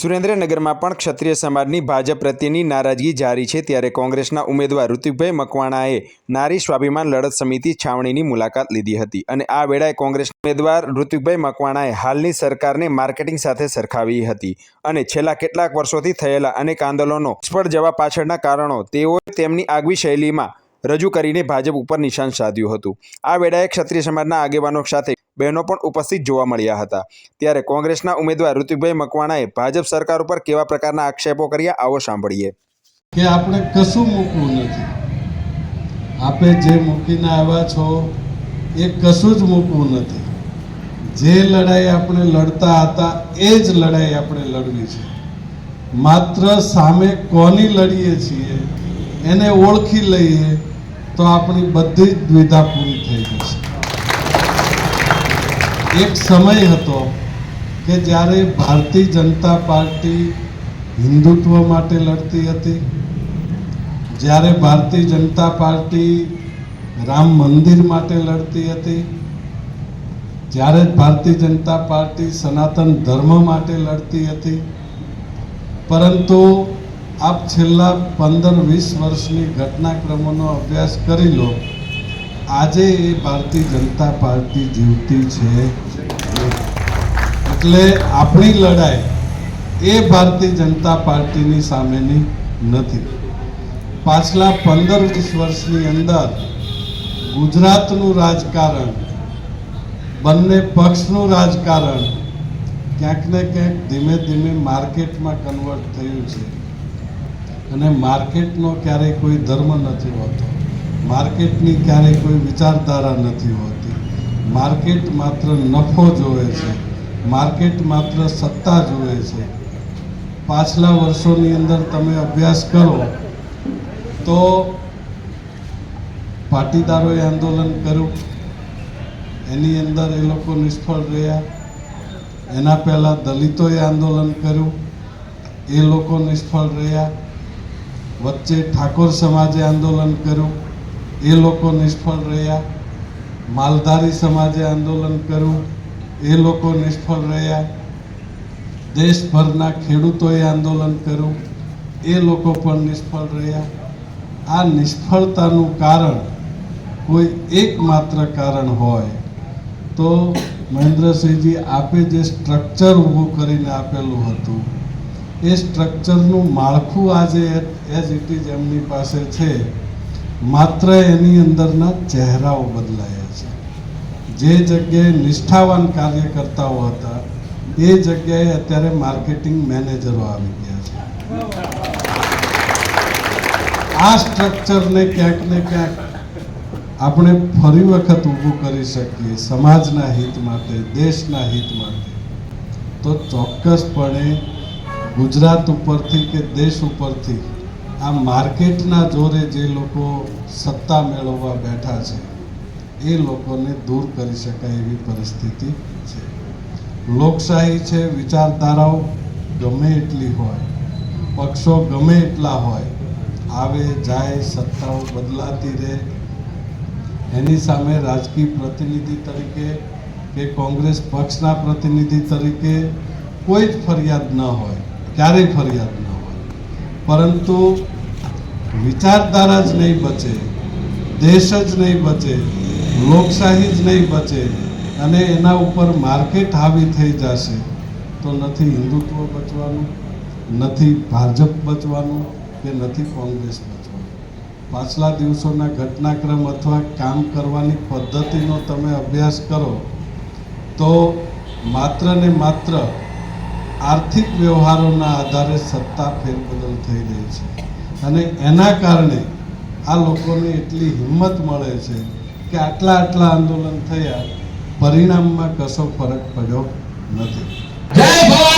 સુરેન્દ્રનગરમાં પણ ક્ષત્રિય સમાજની ભાજપ પ્રત્યેની નારાજગી જારી છે ત્યારે કોંગ્રેસના ઉમેદવાર ઋતિકભાઈ મકવાણાએ નારી સ્વાભિમાન લડત સમિતિ છાવણીની મુલાકાત લીધી હતી અને આ વેળાએ કોંગ્રેસ ઉમેદવાર ઋતિકભાઈ મકવાણાએ હાલની સરકારને માર્કેટિંગ સાથે સરખાવી હતી અને છેલ્લા કેટલાક વર્ષોથી થયેલા અનેક આંદોલનો નિષ્ફળ જવા પાછળના કારણો તેઓએ તેમની આગવી શૈલીમાં રજૂ કરીને ભાજપ ઉપર નિશાન સાધ્યું હતું. આ વેળાએ ક્ષત્રિય સમાજના આગેવાનો સાથે બહેનો પણ ઉપસ્થિત જોવા મળ્યા હતા. ત્યારે કોંગ્રેસના ઉમેદવાર ઋતિકભાઈ મકવાણાએ ભાજપ સરકાર ઉપર કેવા પ્રકારના આક્ષેપો કર્યા, આવો સાંભળીએ. કે આપણે કશું મૂકવું નથી. આપે જે મૂકીને આવ્યા છો, એ કશું જ મૂકવું નથી. જે લડાઈ આપણે લડતા હતા, એ જ લડાઈ આપણે લડવી છે. માત્ર સામે કોની લડીએ છીએ, એને ઓળખી લઈએ, તો આપણી બધી જ દ્વિધા પૂરી થઈ જશે. એક સમય હતો કે જ્યારે ભારતીય જનતા પાર્ટી હિન્દુત્વ માટે લડતી હતી, જ્યારે ભારતીય જનતા પાર્ટી રામ મંદિર માટે લડતી હતી, જ્યારે ભારતીય જનતા પાર્ટી સનાતન ધર્મ માટે લડતી હતી. પરંતુ આપ છેલ્લા પંદર વીસ વર્ષની ઘટનાક્રમોનો અભ્યાસ કરી લો. આજે એ ભારતીય જનતા પાર્ટી જીવતી છે. એટલે આપણી લડાઈ એ ભારતીય જનતા પાર્ટીની સામેની નથી. પાછલા પંદર વીસ વર્ષની અંદર ગુજરાતનું રાજકારણ, બંને પક્ષનું રાજકારણ ક્યાંક ને ક્યાંક ધીમે ધીમે માર્કેટમાં કન્વર્ટ થયું છે. અને માર્કેટનો ક્યારેય કોઈ ધર્મ નથી હોતો. માર્કેટની ક્યારેય કોઈ વિચારધારા નથી હોતી. માર્કેટ માત્ર નફો જોવે છે. માર્કેટ માત્ર સત્તા જોવે છે. પાછલા વર્ષોની અંદર તમે અભ્યાસ કરો તો પાટીદારોએ આંદોલન કર્યું. એની અંદર એ લોકો નિષ્ફળ રહ્યા. એના પહેલાં દલિતોએ આંદોલન કર્યું. એ લોકો નિષ્ફળ રહ્યા. વચ્ચે ઠાકોર સમાજે આંદોલન કર્યું. એ લોકો નિષ્ફળ રહ્યા. માલધારી સમાજે આંદોલન કર્યું. એ લોકો નિષ્ફળ રહ્યા. દેશભરના ખેડૂતોએ આંદોલન કર્યું. એ લોકો પણ નિષ્ફળ રહ્યા. આ નિષ્ફળતાનું કારણ કોઈ એકમાત્ર કારણ હોય તો મહેન્દ્રસિંહજી આપે જે સ્ટ્રક્ચર ઊભું કરીને આપેલું હતું, એ સ્ટ્રક્ચરનું માળખું આજે એઝ ઇટ ઇઝ એમની પાસે છે. માત્ર એની અંદરના ચહેરાઓ બદલાયા છે. જે જગ્યાએ નિષ્ઠાવાન કાર્યકર્તાઓ હતા, એ જગ્યાએ અત્યારે માર્કેટિંગ મેનેજરો આવી ગયા છે. આ સ્ટ્રક્ચરને ક્યાંક ને ક્યાંક આપણે ફરી વખત ઊભું કરી શકીએ સમાજના હિત માટે, દેશના હિત માટે. તો ચોક્કસપણે ગુજરાત ઉપરથી કે દેશ ઉપરથી આ માર્કેટના જોરે જે લોકો સત્તા મેળવવા બેઠા છે, એ લોકોને દૂર કરી શકાય એવી પરિસ્થિતિ છે. લોકશાહી છે, વિચારધારાઓ ગમે એટલી હોય, પક્ષો ગમે એટલા હોય, આવે, જાય, સત્તાઓ બદલાતી રહે. એની સામે રાજકીય પ્રતિનિધિ તરીકે કે કોંગ્રેસ પક્ષના પ્રતિનિધિ તરીકે કોઈ જ ફરિયાદ ન હોય, ક્યારેય ફરિયાદ ન હોય પરંતુ વિચારધારા જ નહીં બચે, દેશ જ નહીં બચે, લોકશાહી જ નહીં બચે અને એના ઉપર માર્કેટ હાવી થઈ જશે તો નથી હિન્દુત્વ બચવાનું, નથી ભાજપ બચવાનું કે નથી કોંગ્રેસ બચવાનું. પાછલા દિવસોના ઘટનાક્રમ અથવા કામ કરવાની પદ્ધતિનો તમે અભ્યાસ કરો તો માત્ર ને માત્ર આર્થિક વ્યવહારોના આધારે સત્તા ફેરબદલ થઈ રહી છે. અને એના કારણે આ લોકોને એટલી હિંમત મળે છે કે આટલા આટલા આંદોલન થયા પરિણામમાં કશો ફરક પડ્યો નથી.